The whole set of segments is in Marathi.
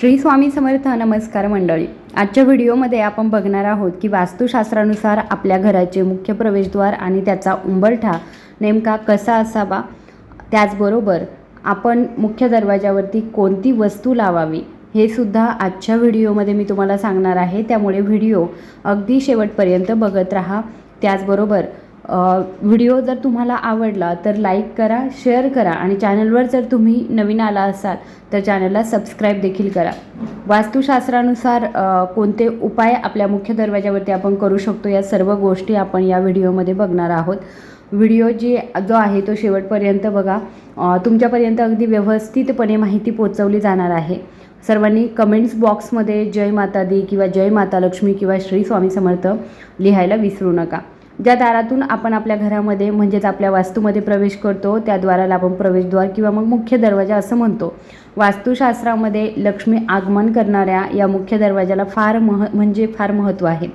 श्री स्वामी समर्थ नमस्कार मंडळी. आजच्या व्हिडिओमध्ये आपण बघणार आहोत की वास्तुशास्त्रानुसार आपल्या घराचे मुख्य प्रवेशद्वार आणि त्याचा उंबरठा नेमका कसा असावा? त्याचबरोबर आपण मुख्य दरवाजावरती कोणती वस्तू लावावी हे सुद्धा आजच्या व्हिडिओमध्ये मी तुम्हाला सांगणार आहे. त्यामुळे व्हिडिओ अगदी शेवटपर्यंत बघत राहा. त्याचबरोबर व्हिडिओ जर तुम्हाला आवडला तर लाईक करा शेअर करा आणि चॅनलवर जर तुम्ही नवीन आला असाल तर चॅनलला सबस्क्राईब देखील करा. वास्तुशास्त्रानुसार कोणते उपाय आपल्या मुख्य दरवाजावरती आपण करू शकतो या सर्व गोष्टी आपण या व्हिडिओमध्ये बघणार आहोत. व्हिडिओ जे जो आहे तो शेवटपर्यंत बघा. तुमच्यापर्यंत अगदी व्यवस्थितपणे माहिती पोचवली जाणार आहे. सर्वांनी कमेंट्स बॉक्समध्ये जय माता दी किंवा जय माता लक्ष्मी किंवा श्री स्वामी समर्थ लिहायला विसरू नका. ज्या दारातून आपण आपल्या घरामध्ये म्हणजेच आपल्या वास्तूमध्ये प्रवेश करतो त्या द्वाराला आपण प्रवेशद्वार किंवा मग मुख्य दरवाजा असं म्हणतो. वास्तुशास्त्रामध्ये लक्ष्मी आगमन करणाऱ्या या मुख्य दरवाजाला फार मह म्हणजे फार महत्त्व आहे.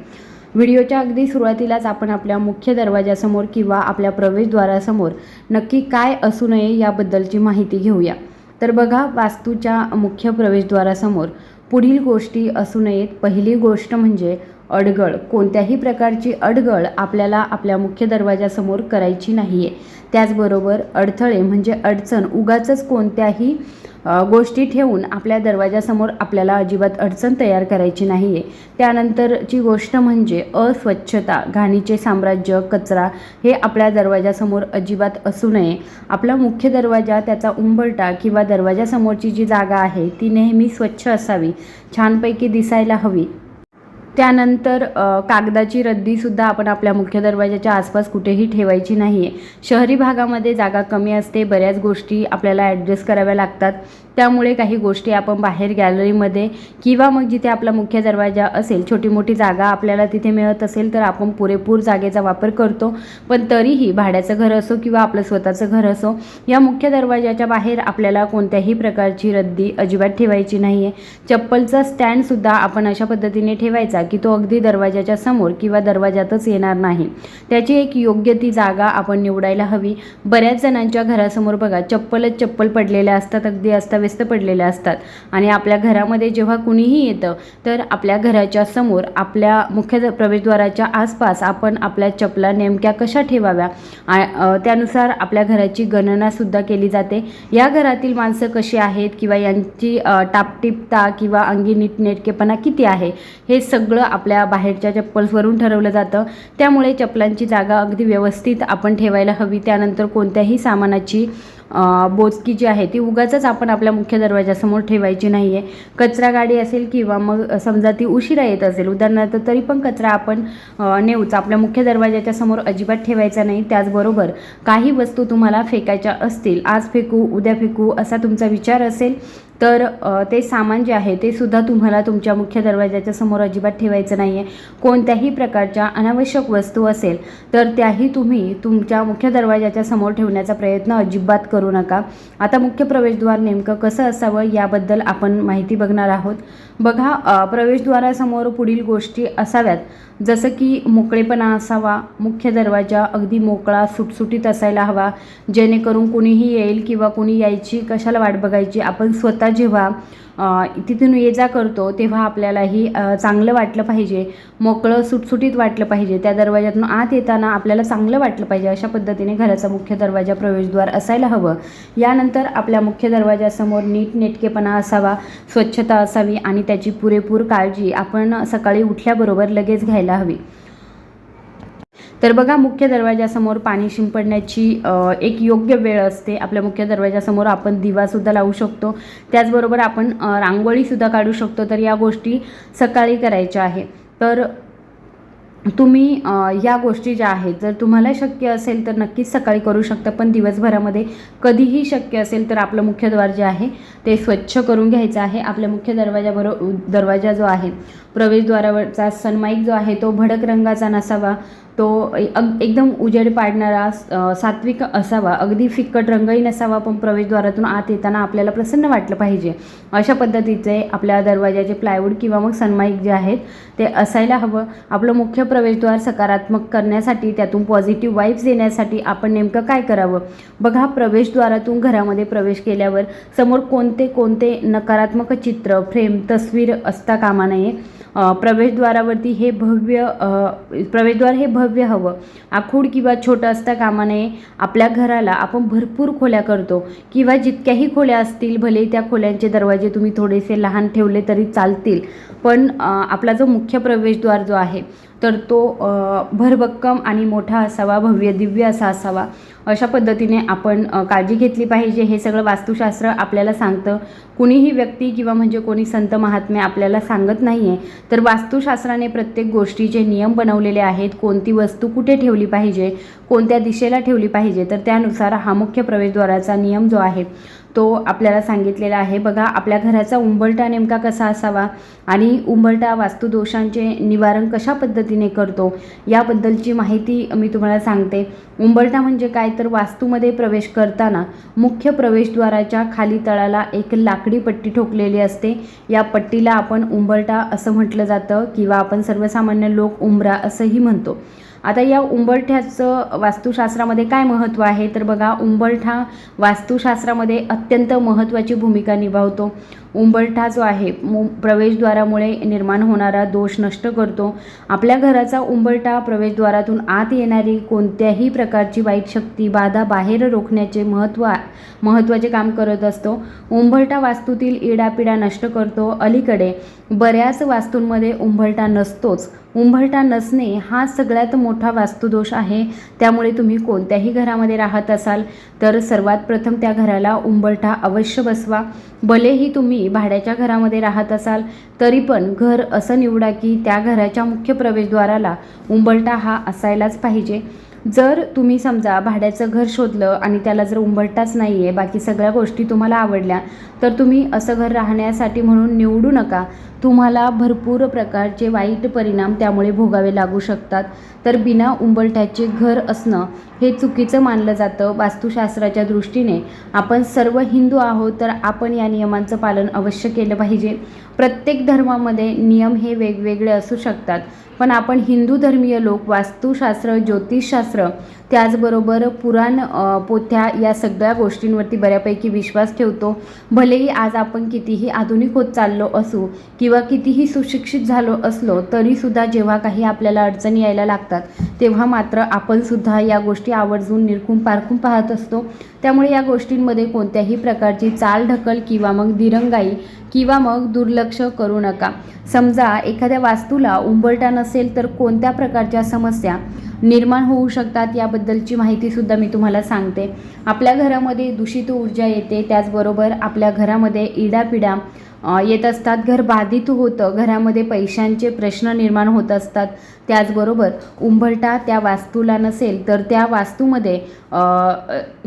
व्हिडिओच्या अगदी सुरुवातीलाच आपण आपल्या मुख्य दरवाजासमोर किंवा आपल्या प्रवेशद्वारासमोर नक्की काय असू नये याबद्दलची माहिती घेऊया. तर बघा वास्तूच्या मुख्य प्रवेशद्वारासमोर पुढील गोष्टी असू नयेत. पहिली गोष्ट म्हणजे अडगळ कोणत्याही प्रकारची अडगळ आपल्याला आपल्या मुख्य दरवाजासमोर करायची नाही आहे त्याचबरोबर अडथळे म्हणजे अडचण उगाचच कोणत्याही गोष्टी ठेवून आपल्या दरवाजासमोर आपल्याला अजिबात अडचण तयार करायची नाही आहे त्यानंतरची गोष्ट म्हणजे अस्वच्छता घाणीचे साम्राज्य कचरा हे आपल्या दरवाजासमोर अजिबात असू नये. आपला मुख्य दरवाजा त्याचा उंबरटा किंवा दरवाजासमोरची जी जागा आहे ती नेहमी स्वच्छ असावी छानपैकी दिसायला हवी. त्यानंतर कागदाची रद्दीसुद्धा आपण आपल्या मुख्य दरवाजाच्या आसपास कुठेही ठेवायची नाही आहे शहरी भागामध्ये जागा कमी असते बऱ्याच गोष्टी आपल्याला ॲडजस्ट कराव्या लागतात. त्यामुळे काही गोष्टी आपण बाहेर गॅलरीमध्ये किंवा मग जिथे आपला मुख्य दरवाजा असेल छोटी मोठी जागा आपल्याला तिथे मिळत असेल तर आपण पुरेपूर जागेचा वापर करतो. पण तरीही भाड्याचं घर असो किंवा आपलं स्वतःचं घर असो या मुख्य दरवाजाच्या बाहेर आपल्याला कोणत्याही प्रकारची रद्दी अजिबात ठेवायची नाही आहे चप्पलचा स्टँडसुद्धा आपण अशा पद्धतीने ठेवायचा की तो अगदी दरवाजाच्या समोर किंवा दरवाजातच येणार नाही. त्याची एक योग्य ती जागा आपण निवडायला हवी. बऱ्याच जणांच्या घरासमोर बघा चप्पलच चप्पल पडलेल्या असतात अगदी अस्ताव्यस्त पडलेल्या असतात. आणि आपल्या घरामध्ये जेव्हा कुणीही येतं तर आपल्या घराच्या समोर आपल्या मुख्य प्रवेशद्वाराच्या आसपास आपण आपल्या चपला नेमक्या कशा ठेवाव्या? त्यानुसार आपल्या घराची गणनासुद्धा केली जाते. या घरातील माणसं कशी आहेत किंवा यांची टापटिपता किंवा अंगी नीटनेटकेपणा किती आहे? हे सगळं आपल्या बाहेरच्या चप्पल्सवरून ठरवलं जातं. त्यामुळे चपलांची जागा अगदी व्यवस्थित आपण ठेवायला हवी. त्यानंतर कोणत्याही सामानाची बोचकी जी आहे ती उगाचच आपण आपल्या मुख्य दरवाजासमोर ठेवायची नाही आहे कचरा गाडी असेल किंवा मग समजा ती उशिरा येत असेल उदाहरणार्थ तरी पण कचरा आपण नेऊच आपल्या मुख्य दरवाजाच्या समोर अजिबात ठेवायचा नाही. त्याचबरोबर काही वस्तू तुम्हाला फेकायच्या असतील आज फेकू उद्या फेकू असा तुमचा विचार असेल तर ते सामान जे आहे ते सुद्धा तुम्हाला तुमच्या मुख्य दरवाजाच्या समोर अजिबात ठेवायचं नाही आहे कोणत्याही प्रकारच्या अनावश्यक वस्तू असेल तर त्याही तुम्ही तुमच्या मुख्य दरवाजाच्या समोर ठेवण्याचा प्रयत्न अजिबात करू नका. आता मुख्य प्रवेशद्वार नेमकं कसं असावं याबद्दल आपण माहिती बघणार आहोत. बघा प्रवेशद्वारासमोर पुढील गोष्टी असाव्यात. जसं की मोकळेपणा असावा मुख्य दरवाजा अगदी मोकळा सुटसुटीत असायला हवा. जेणेकरून कुणीही येईल किंवा कुणी यायची कशाला वाट बघायची आपण स्वतः जेव्हा तिथून ये जा करतो तेव्हा आपल्यालाही चांगलं वाटलं पाहिजे. मोकळं सुटसुटीत वाटलं पाहिजे. त्या दरवाज्यातून आत येताना आपल्याला चांगलं वाटलं पाहिजे. अशा पद्धतीने घराचा मुख्य दरवाजा प्रवेशद्वार असायला हवं. यानंतर आपल्या मुख्य दरवाजासमोर नीटनेटकेपणा असावा स्वच्छता असावी आणि त्याची पुरेपूर काळजी आपण सकाळी उठल्याबरोबर लगेच घ्यायला हवी. तर बघा मुख्य दरवाजासमोर पाणी शिंपडण्याची एक योग्य वेळ असते. आपल्या मुख्य दरवाजासमोर आपण दिवासुद्धा लावू शकतो. त्याचबरोबर आपण रांगोळीसुद्धा काढू शकतो. तर या गोष्टी सकाळी करायच्या आहे तर तुम्ही या गोष्टी ज्या आहेत जर तुम्हाला शक्य असेल तर नक्कीच सकाळी करू शकता. पण दिवसभरामध्ये कधीही शक्य असेल तर आपलं मुख्यद्वार जे आहे ते स्वच्छ करून घ्यायचं आहे. आपल्या मुख्य दरवाजाबरोबर दरवाजा जो आहे प्रवेशद्वारावरचा सनमाईक जो आहे तो भडक रंगाचा नसावा. तो अग एकदम उजेड पाडणारा सात्विक असावा. अगदी फिक्कट रंगही नसावा पण प्रवेशद्वारातून आत येताना आपल्याला प्रसन्न वाटलं पाहिजे. अशा पद्धतीचे आपल्या दरवाजाचे प्लायवूड किंवा मग सनमाईक जे आहेत ते असायला हवं. आपलं मुख्य प्रवेशद्वार सकारात्मक करण्यासाठी त्यातून पॉझिटिव्ह वाईब्स येण्यासाठी आपण नेमकं काय करावं? बघा प्रवेशद्वारातून घरामध्ये प्रवेश केल्यावर समोर कोणते कोणते नकारात्मक चित्र फ्रेम तस्वीर असता कामा नये. प्रवेशद्वारावरती हे भव्य प्रवेशद्वार हे भव्य हवं. आखूड किंवा छोटं असता कामा नये. आपल्या घराला आपण भरपूर खोल्या करतो. किंवा जितक्याही खोल्या असतील भले त्या खोल्यांचे दरवाजे तुम्ही थोडेसे लहान ठेवले तरी चालतील. पण आपला जो मुख्य प्रवेशद्वार जो आहे तर तो भरभक्कम आणि मोठा असावा भव्य दिव्य असा असावा अशा पद्धतीने आपण काळजी घेतली पाहिजे. हे सगळं वास्तुशास्त्र आपल्याला सांगतं. कुणीही व्यक्ती किंवा म्हणजे कोणी संत महात्मे आपल्याला सांगत नाही आहे तर वास्तुशास्त्राने प्रत्येक गोष्टीचे नियम बनवलेले आहेत कोणती वस्तू कुठे ठेवली पाहिजे कोणत्या दिशेला ठेवली पाहिजे तर त्यानुसार हा मुख्य प्रवेशद्वाराचा नियम जो आहे तो आपल्याला सांगितलेला आहे. बघा आपल्या घराचा उंबरठा नेमका कसा असावा आणि उंबरठा वास्तुदोषांचे निवारण कशा पद्धतीने पद्धतीने करतो. याबद्दलची माहिती मी तुम्हाला सांगते. उंबरठा म्हणजे काय? तर वास्तूमध्ये प्रवेश करताना मुख्य प्रवेशद्वाराच्या खाली तळाला एक लाकडी पट्टी ठोकलेली असते. या पट्टीला आपण उंबरठा असं म्हटलं जातं किंवा आपण सर्वसामान्य लोक उंबरा असंही म्हणतो. आता या उंबरठ्याचं वास्तुशास्त्रामध्ये काय महत्त्व आहे? तर बघा उंबरठा वास्तुशास्त्रामध्ये अत्यंत महत्त्वाची भूमिका निभावतो. उंबरठा जो आहे मु प्रवेशद्वारामुळे निर्माण होणारा दोष नष्ट करतो. आपल्या घराचा उंबरठा प्रवेशद्वारातून आत येणारी कोणत्याही प्रकारची वाईट शक्ती बाधा बाहेर रोखण्याचे महत्त्व महत्त्वाचे काम करत असतो. उंबरठा वास्तूतील इडापिडा नष्ट करतो. अलीकडे बऱ्याच वास्तूंमध्ये उंबरठा नसतोच. उंबरठा नसणे हा सगळ्यात मोठा वास्तुदोष आहे. त्यामुळे तुम्ही कोणत्याही घरामध्ये राहत असाल तर सर्वात प्रथम त्या घराला उंबरठा अवश्य बसवा. भलेही तुम्ही भाड्याच्या घरामध्ये राहत असाल तरी पण घर असं निवडा की त्या घराच्या मुख्य प्रवेशद्वाराला उंबरठा हा असायलाच पाहिजे. जर तुम्ही समजा भाड्याचं घर शोधलं आणि त्याला जर उंबरटाच नाही आहे बाकी सगळ्या गोष्टी तुम्हाला आवडल्या तर तुम्ही असं घर राहण्यासाठी म्हणून निवडू नका. तुम्हाला भरपूर प्रकारचे वाईट परिणाम त्यामुळे भोगावे लागू शकतात. तर बिना उंबरठ्याचे घर असणं हे चुकीचं मानलं जातं वास्तुशास्त्राच्या दृष्टीने. आपण सर्व हिंदू आहोत तर आपण या नियमांचं पालन अवश्य केलं पाहिजे. प्रत्येक धर्मामध्ये नियम हे वेगवेगळे असू शकतात. पण आपण हिंदू धर्मीय लोक वास्तुशास्त्र ज्योतिषशास्त्र त्याचबरोबर पुराण पोथ्या या सगळ्या गोष्टींवरती बऱ्यापैकी विश्वास ठेवतो. भलेही आज आपण कितीही आधुनिक होत चाललो असू किंवा कितीही सुशिक्षित झालो असलो तरीसुद्धा जेव्हा काही आपल्याला अडचणी यायला लागतात तेव्हा मात्र आपणसुद्धा या गोष्टी आवर्जून निरखून पारखून पाहत असतो. त्यामुळे या गोष्टींमध्ये कोणत्याही प्रकारची चालढकल किंवा मग दिरंगाई किंवा मग दुर्लक्ष करू नका. समजा एखाद्या वास्तूला उंबरटा नसेल तर कोणत्या प्रकारच्या समस्या निर्माण होऊ शकतात याबद्दलची माहितीसुद्धा मी तुम्हाला सांगते. आपल्या घरामध्ये दूषित ऊर्जा येते त्याचबरोबर आपल्या घरामध्ये इडापिडा येत असतात. घर बाधित होतं. घरामध्ये पैशांचे प्रश्न निर्माण होत असतात. त्याचबरोबर उंबरटा त्या वास्तूला नसेल तर त्या वास्तूमध्ये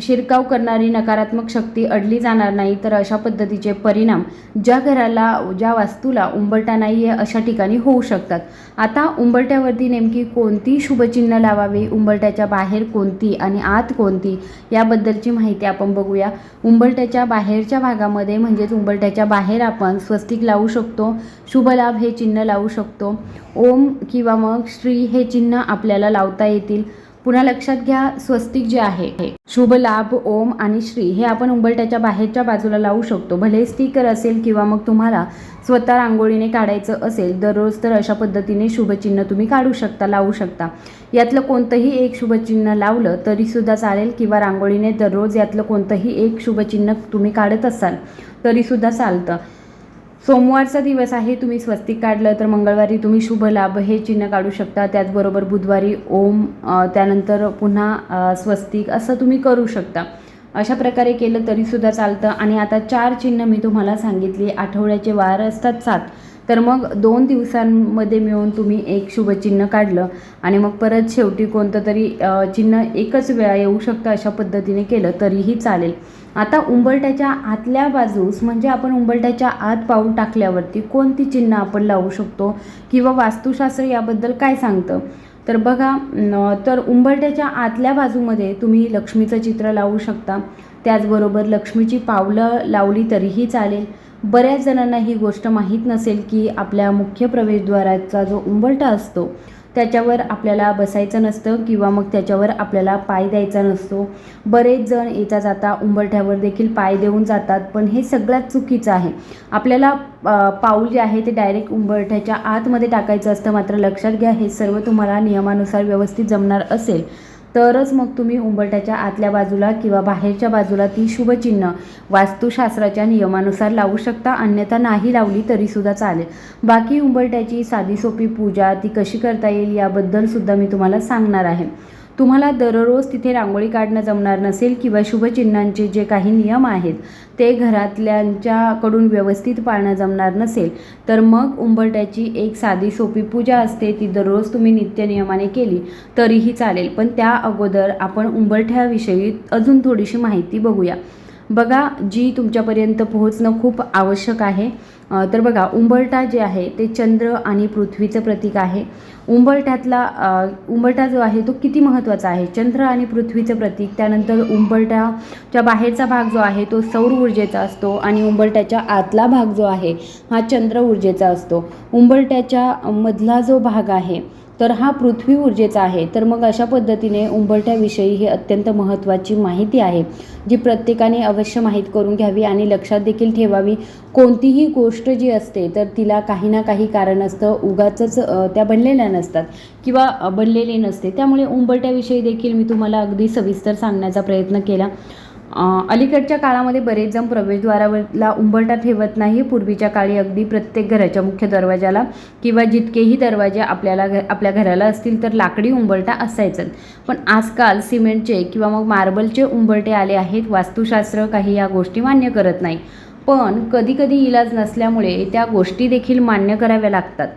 शिरकाव करणारी नकारात्मक शक्ती अडली जाणार नाही. तर अशा पद्धतीचे परिणाम ज्या घराला ज्या वास्तूला उंबरटा नाही आहे अशा ठिकाणी होऊ शकतात. आता उंबरट्यावरती नेमकी कोणती शुभचिन्ह लावावी? उंबरट्याच्या बाहेर कोणती आणि आत कोणती? याबद्दलची माहिती आपण बघूया. उंबरट्याच्या बाहेरच्या भागामध्ये म्हणजेच उंबरट्याच्या बाहेर आपण स्वस्तिक लावू शकतो शुभलाभ हे चिन्ह लावू शकतो. ओम किंवा मग श्री हे चिन्ह आपल्याला लावता येतील. पुन्हा लक्षात घ्या स्वस्तिक जे आहे शुभ लाभ ओम आणि श्री हे आपण उंबरट्याच्या बाहेरच्या बाजूला लावू शकतो. भले स्टिकर असेल किंवा मग तुम्हाला स्वतः रांगोळीने काढायचं असेल दररोज तर अशा पद्धतीने शुभचिन्ह तुम्ही काढू शकता लावू शकता. यातलं कोणतंही एक शुभचिन्ह लावलं तरीसुद्धा चालेल किंवा रांगोळीने दररोज यातलं कोणतंही एक शुभचिन्ह तुम्ही काढत असाल तरीसुद्धा चालतं. सोमवारचा दिवस आहे तुम्ही स्वस्तिक काढलं तर मंगळवारी तुम्ही शुभ लाभ हे चिन्ह काढू शकता. त्याचबरोबर बुधवारी ओम त्यानंतर पुन्हा स्वस्तिक असं तुम्ही करू शकता. अशा प्रकारे केलं तरीसुद्धा चालतं. आणि आता चार चिन्ह मी तुम्हाला सांगितली. आठवड्याचे वार असतात सात. तर मग दोन दिवसांमध्ये मिळून तुम्ही एक शुभचिन्ह काढलं आणि मग परत शेवटी कोणतं तरी चिन्ह एकच वेळा येऊ शकतं अशा पद्धतीने केलं तरीही चालेल. आता उंबरट्याच्या आतल्या बाजूस म्हणजे आपण उंबरट्याच्या आत पाऊल टाकल्यावरती कोणती चिन्ह आपण लावू शकतो किंवा वास्तुशास्त्र याबद्दल काय सांगतं? तर बघा तर उंबरट्याच्या आतल्या बाजूमध्ये तुम्ही लक्ष्मीचं चित्र लावू शकता. त्याचबरोबर लक्ष्मीची पावलं लावली तरीही चालेल. बऱ्याच जणांना ही गोष्ट माहीत नसेल की आपल्या मुख्य प्रवेशद्वाराचा जो उंबरठा असतो त्याच्यावर आपल्याला बसायचं नसतं किंवा मग त्याच्यावर आपल्याला पाय द्यायचा नसतो. बरेच जण येता जाता उंबरठ्यावर देखील पाय देऊन जातात पण हे सगळ्यात चुकीचं आहे. आपल्याला पाऊल जे आहे ते डायरेक्ट उंबरठ्याच्या आतमध्ये टाकायचं असतं मात्र लक्षात घ्या हे सर्व तुम्हाला नियमानुसार व्यवस्थित जमणार असेल. तरच मग तुम्ही उंबरट्याच्या आतल्या बाजूला किंवा बाहेरच्या बाजूला ती शुभचिन्ह वास्तुशास्त्राच्या नियमानुसार लावू शकता अन्यथा नाही लावली तरीसुद्धा चालेल. बाकी उंबरट्याची साधी सोपी पूजा ती कशी करता येईल याबद्दलसुद्धा मी तुम्हाला सांगणार आहे. तुम्हाला दररोज तिथे रांगोळी काढणं जमणार नसेल किंवा शुभचिन्हांचे जे काही नियम आहेत ते घरातल्यांच्याकडून व्यवस्थित पाळणं जमणार नसेल तर मग उंबरट्याची एक साधी सोपी पूजा असते. ती दररोज तुम्ही नित्यनियमाने केली तरीही चालेल. पण त्या अगोदर आपण उंबरठ्याविषयी अजून थोडीशी माहिती बघूया. बघा जी तुमच्यापर्यंत पोहोचणं खूप आवश्यक आहे. तर बघा उंबरटा जे आहे ते चंद्र आणि पृथ्वीचं प्रतीक आहे. उंबरट्यातला उंबरटा जो आहे तो किती महत्त्वाचा आहे? चंद्र आणि पृथ्वीचं प्रतीक त्यानंतर उंबरट्याच्या बाहेरचा भाग जो आहे तो सौर ऊर्जेचा असतो आणि उंबरट्याच्या आतला भाग जो आहे हा चंद्र ऊर्जेचा असतो. उंबरट्याच्या मधला जो भाग आहे तर हा पृथ्वी ऊर्जेचा आहे. तर मग अशा पद्धतीने उंबरठ्याविषयी ही अत्यंत महत्त्वाची माहिती आहे जी प्रत्येकाने अवश्य माहीत करून घ्यावी आणि लक्षात देखील ठेवावी. कोणतीही गोष्ट जी असते तर तिला काही ना काही कारण असतं. उगाचंच त्या बनलेल्या नसतात किंवा बनलेली बनलेले नसते. त्यामुळे उंबरठ्याविषयी देखील मी तुम्हाला अगदी सविस्तर सांगण्याचा प्रयत्न केला. अलीकडच्या काळामध्ये बरेच जण प्रवेशद्वारावरला उंबरटा ठेवत नाही. पूर्वीच्या काळी अगदी प्रत्येक घराच्या मुख्य दरवाजाला किंवा जितकेही दरवाजे आपल्याला घ आपल्या घराला असतील तर लाकडी उंबरटा असायचं. पण आजकाल सिमेंटचे किंवा मग मार्बलचे उंबरटे आले आहेत. वास्तुशास्त्र काही या गोष्टी मान्य करत नाही. पण कधीकधी इलाज नसल्यामुळे त्या गोष्टी देखील मान्य कराव्या लागतात.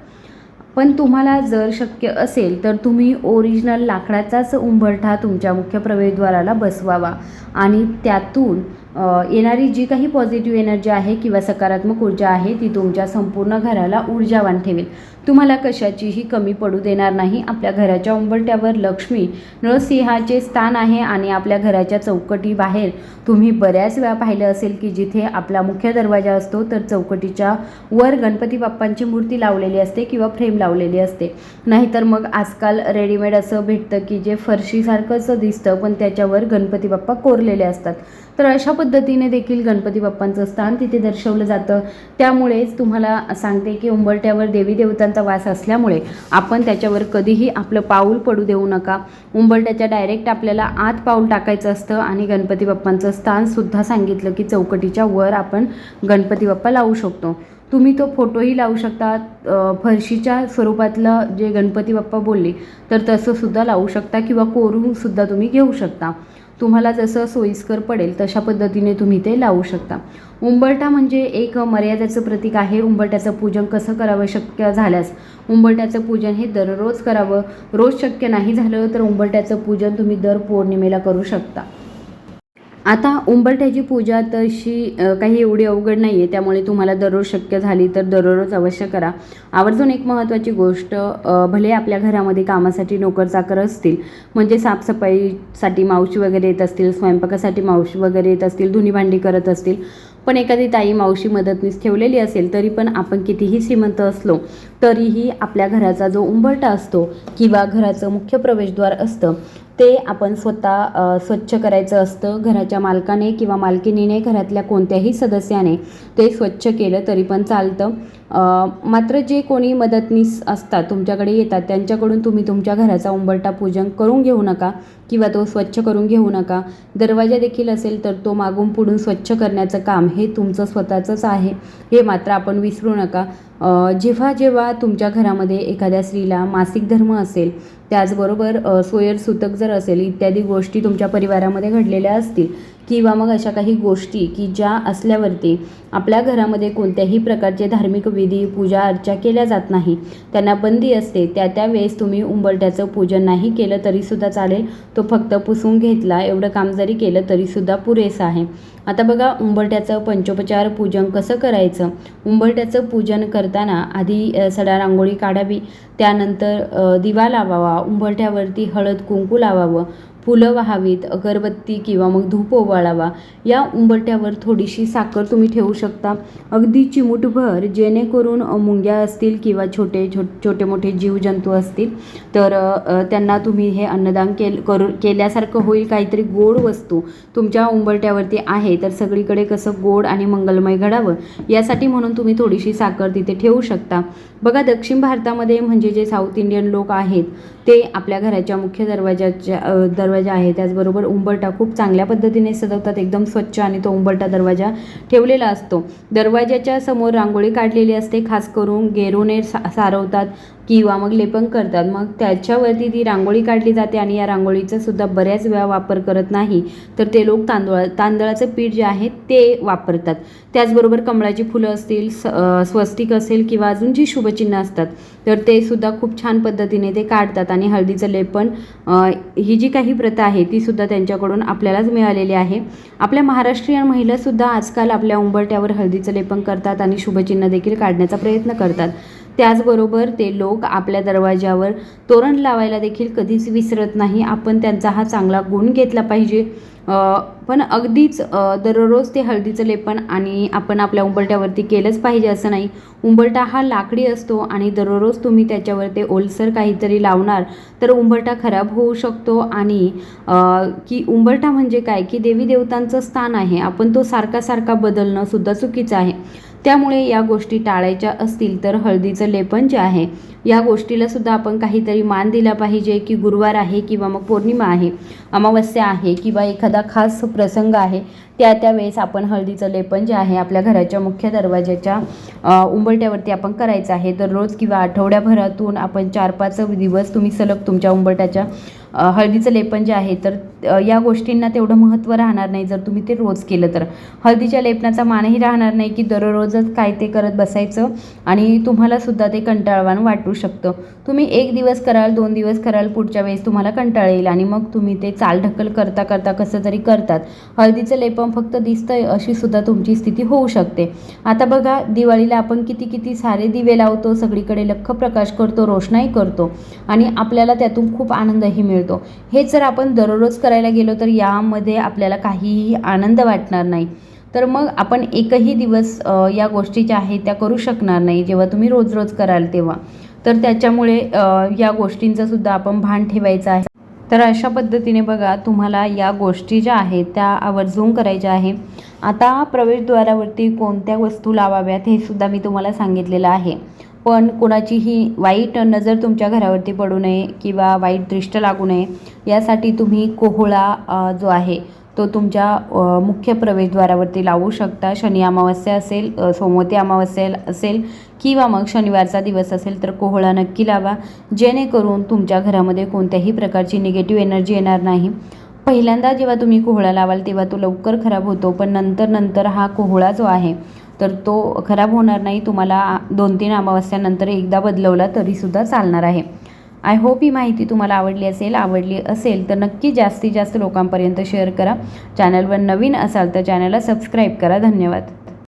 पण तुम्हाला जर शक्य असेल तर तुम्ही ओरिजिनल लाकडाचाच उंबरठा तुमच्या मुख्य प्रवेशद्वाराला बसवावा आणि त्यातून येणारी जी काही पॉझिटिव्ह एनर्जी आहे किंवा सकारात्मक ऊर्जा आहे ती तुमच्या संपूर्ण घराला ऊर्जावान ठेवेल. तुम्हाला कशाचीही कमी पडू देणार नाही. आपल्या घराच्या उंबरट्यावर लक्ष्मी नळसिंहाचे स्थान आहे आणि आपल्या घराच्या चौकटीबाहेर तुम्ही बऱ्याच वेळा पाहिलं असेल की जिथे आपला मुख्य दरवाजा असतो तर चौकटीच्या वर गणपती बाप्पांची मूर्ती लावलेली असते किंवा फ्रेम लावलेली असते. नाहीतर मग आजकाल रेडीमेड असं भेटतं की जे फरशीसारखंच दिसतं पण त्याच्यावर गणपती बाप्पा कोरलेले असतात. तर अशा पद्धतीने देखील गणपती बाप्पांचं स्थान तिथे दर्शवलं जातं. त्यामुळेच तुम्हाला सांगते की उंबरट्यावर देवी देवतांचा वास असल्यामुळे आपण त्याच्यावर कधीही आपलं पाऊल पडू देऊ नका. उंबरट्याच्या डायरेक्ट आपल्याला आत पाऊल टाकायचं असतं आणि गणपती बाप्पांचं स्थानसुद्धा सांगितलं की चौकटीच्या वर आपण गणपती बाप्पा लावू शकतो. तुम्ही तो फोटोही लावू शकता. फरशीच्या स्वरूपातलं जे गणपती बाप्पा बोलले तर तसंसुद्धा लावू शकता किंवा कोरूनसुद्धा तुम्ही घेऊ शकता. तुम्हाला जसं सोयीस्कर पडेल तशा पद्धतीने तुम्ही ते लावू शकता. उंबरटा म्हणजे एक मर्यादेचं प्रतीक आहे. उंबरट्याचं पूजन कसं करावं शक्य झाल्यास? उंबरट्याचं पूजन हे दररोज करावं. रोज शक्य नाही झालं तर उंबरट्याचं पूजन तुम्ही दर पौर्णिमेला करू शकता. आता उंबरठ्याची पूजा तशी काही एवढी अवघड नाही आहे त्यामुळे तुम्हाला दररोज शक्य झाली तर दररोज अवश्य करा. आवर्जून एक महत्त्वाची गोष्ट भले आपल्या घरामध्ये कामासाठी नोकर चाकर असतील म्हणजे साफसफाईसाठी मावशी वगैरे येत असतील स्वयंपाकासाठी मावशी वगैरे येत असतील धुणीभांडी करत असतील पण एखादी ताई मावशी मदतनीस ठेवलेली असेल तरी पण आपण कितीही श्रीमंत असलो तरीही आपल्या घराचा जो उंबरटा असतो किंवा घराचं मुख्य प्रवेशद्वार असतं ते आपण स्वतः स्वच्छ करायचं असतं घराच्या मालकाने किंवा मालकिनीने घरातल्या कोणत्याही सदस्याने. ते स्वच्छ केलं तरी पण चालतं. मात्र जे कोणी मदतनीस असतात तुमच्याकडे येतात त्यांच्याकडून तुम्ही तुमच्या घराचा उंबरठा पूजन करून घेऊ नका किंवा तो स्वच्छ करून घेऊ नका. दरवाजा देखील असेल तर तो मागून पुढून स्वच्छ करण्याचं काम हे तुमचं स्वतःचंच आहे. हे मात्र आपण विसरू नका. जेव्हा जेव्हा तुमच्या घरामध्ये एखाद्या स्त्रीला मासिक धर्म असेल त्याचबरोबर सोयर सुतक जर असेल इत्यादी गोष्टी तुमच्या परिवारामध्ये घडलेल्या असतील किंवा मग अशा काही गोष्टी की ज्या असल्यावरती आपल्या घरामध्ये कोणत्याही प्रकारचे धार्मिक विधी पूजा अर्चा केल्या जात नाही. त्यांना बंदी असते. त्या त्या वेळेस तुम्ही उंबरट्याचं पूजन नाही केलं तरीसुद्धा चालेल. तो फक्त पुसून घेतला एवढं काम जरी केलं तरीसुद्धा पुरेसं आहे. आता बघा उंबरट्याचं पंचोपचार पूजन कसं करायचं? उंबरट्याचं पूजन करताना आधी सडा रांगोळी काढावी. त्यानंतर दिवा लावावा. उंबरठ्यावरती हळद कुंकू लावावं. फुलं वाहावीत अगरबत्ती किंवा मग धूप ओवाळावा या उंबरट्यावर थोडीशी साखर तुम्ही ठेवू शकता. अगदी चिमूटभर जेणेकरून मुंग्या असतील किंवा छोटे छो छोटे मोठे जीवजंतू असतील तर त्यांना तुम्ही हे अन्नदान केल करू केल्यासारखं होईल काहीतरी गोड वस्तू तुमच्या उंबरट्यावरती आहे तर सगळीकडे कसं गोड आणि मंगलमय घडावं यासाठी म्हणून तुम्ही थोडीशी साखर तिथे ठेवू शकता. बघा दक्षिण भारतामध्ये म्हणजे जे साऊथ इंडियन लोक आहेत ते आपल्या घराच्या मुख्य दरवाजाच्या दर दरवाजा आहे. त्याचबरोबर उंबरटा खूप चांगल्या पद्धतीने सजवतात. एकदम स्वच्छ आणि तो उंबरटा दरवाजा ठेवलेला असतो. दरवाजाच्या समोर रांगोळी काढलेली असते. खास करून गेरूने सा सारवतात. किंवा मग लेपन करतात. मग त्याच्यावरती ती रांगोळी काढली जाते आणि या रांगोळीचा सुद्धा बऱ्याच वेळा वापर करत नाही. तर ते लोक तांदूळ तांदळाचं पीठ जे आहे ते वापरतात. त्याचबरोबर कमळाची फुलं असतील स स्वस्तिक असेल किंवा अजून जी शुभचिन्ह असतात तर ते सुद्धा खूप छान पद्धतीने ते काढतात आणि हळदीचं लेपन ही जी काही प्रथा आहे ती सुद्धा त्यांच्याकडून आपल्यालाच मिळालेली आहे. आपल्या महाराष्ट्रीयन महिलासुद्धा आजकाल आपल्या उंबरट्यावर हळदीचं लेपन करतात आणि शुभचिन्ह देखील काढण्याचा प्रयत्न करतात. त्याचबरोबर ते लोक आपल्या दरवाज्यावर तोरण लावायला देखील कधीच विसरत नाही. आपण त्यांचा हा चांगला गुण घेतला पाहिजे. पण अगदीच दररोज ते हळदीचं लेपन आणि आपण आपल्या उंबरट्यावरती केलंच पाहिजे असं नाही. उंबरटा हा लाकडी असतो आणि दररोज तुम्ही त्याच्यावर ते ओलसर काहीतरी लावणार तर उंबरटा खराब होऊ शकतो आणि की उंबरटा म्हणजे काय? की देवी देवतांचं स्थान आहे. आपण तो सारखा सारखा बदलणं सुद्धा चुकीचं आहे. त्यामुळे या गोष्टी टाळायच्या असतील तर हळदीचं लेपन जे आहे या गोष्टीला सुद्धा आपण काहीतरी मान दिला पाहिजे की गुरुवार आहे किंवा मग पौर्णिमा आहे अमावस्या आहे किंवा एखादा खास प्रसंग आहे त्या त्यावेळेस आपण हळदीचं लेपन जे आहे आपल्या घराच्या मुख्य दरवाजाच्या उंबरट्यावरती आपण करायचं आहे. दररोज किंवा आठवड्याभरातून आपण चार पाच दिवस तुम्ही सलग तुमच्या उंबरट्याच्या हळदीचं लेपन जे आहे तर या गोष्टींना तेवढं महत्त्व राहणार नाही जर तुम्ही ते रोज केलं तर. हळदीच्या लेपनाचा मानही राहणार नाही की दररोजच काय ते करत बसायचं आणि तुम्हाला सुद्धा ते कंटाळवाण वाटू शकतं. तुम्ही एक दिवस कराल दोन दिवस कराल पुढच्या वेळेस तुम्हाला कंटाळ येईल आणि मग तुम्ही ते चालढकल करता करता कसं तरी करतात. हळदीचं लेपन फक्त दिसतंय अशी सुद्धा तुमची स्थिती होऊ शकते. आता बघा दिवाळीला आपण किती किती सारे दिवे लावतो सगळीकडे लख्ख प्रकाश करतो रोषणाई करतो आणि आपल्याला त्यातून खूप आनंदही मिळतो. हे जर आपण दररोज करायला गेलो तर यामध्ये आपल्याला काहीही आनंद वाटणार नाही. तर मग आपण एकही दिवस या गोष्टी ज्या आहेत त्या करू शकणार नाही जेव्हा तुम्ही रोज रोज कराल तेव्हा. तर त्याच्यामुळे या गोष्टींचं सुद्धा आपण भान ठेवायचं आहे. तर अशा पद्धतीने बघा तुम्हाला या गोष्टी ज्या आहेत त्या आवर्जून करायच्या आहे. आता प्रवेशद्वारावरती कोणत्या वस्तू लावाव्यात हे सुद्धा मी तुम्हाला सांगितलेलं आहे. पण कोणाचीही वाईट नजर तुमच्या घरावरती पडू नये किंवा वाईट दृष्ट लागू नये यासाठी तुम्ही कोहळा जो आहे तो तुमच्या मुख्य प्रवेशद्वारावरती लावू शकता. शनी अमावस्या असेल सोमवती अमावस्या असेल किंवा मग शनिवारचा दिवस असेल तर कोहळा नक्की लावा. जेणेकरून तुमच्या घरामध्ये कोणत्याही प्रकारची निगेटिव्ह एनर्जी येणार नाही. पहिल्यांदा जेव्हा तुम्ही कोहळा लावाल तेव्हा तो लवकर खराब होतो. पण नंतर नंतर हा कोहळा जो आहे तर तो खराब होणार नाही. तुम्हाला दोन तीन अमावस्यानंतर एकदा बदलवला तरीसुद्धा चालणार आहे. आय होप ही माहिती तुम्हाला आवडली असेल आवडली असेल तर नक्की जास्तीत जास्त लोकांपर्यंत शेअर करा. चॅनलवर नवीन असाल तर चॅनलला सबस्क्राईब करा. धन्यवाद.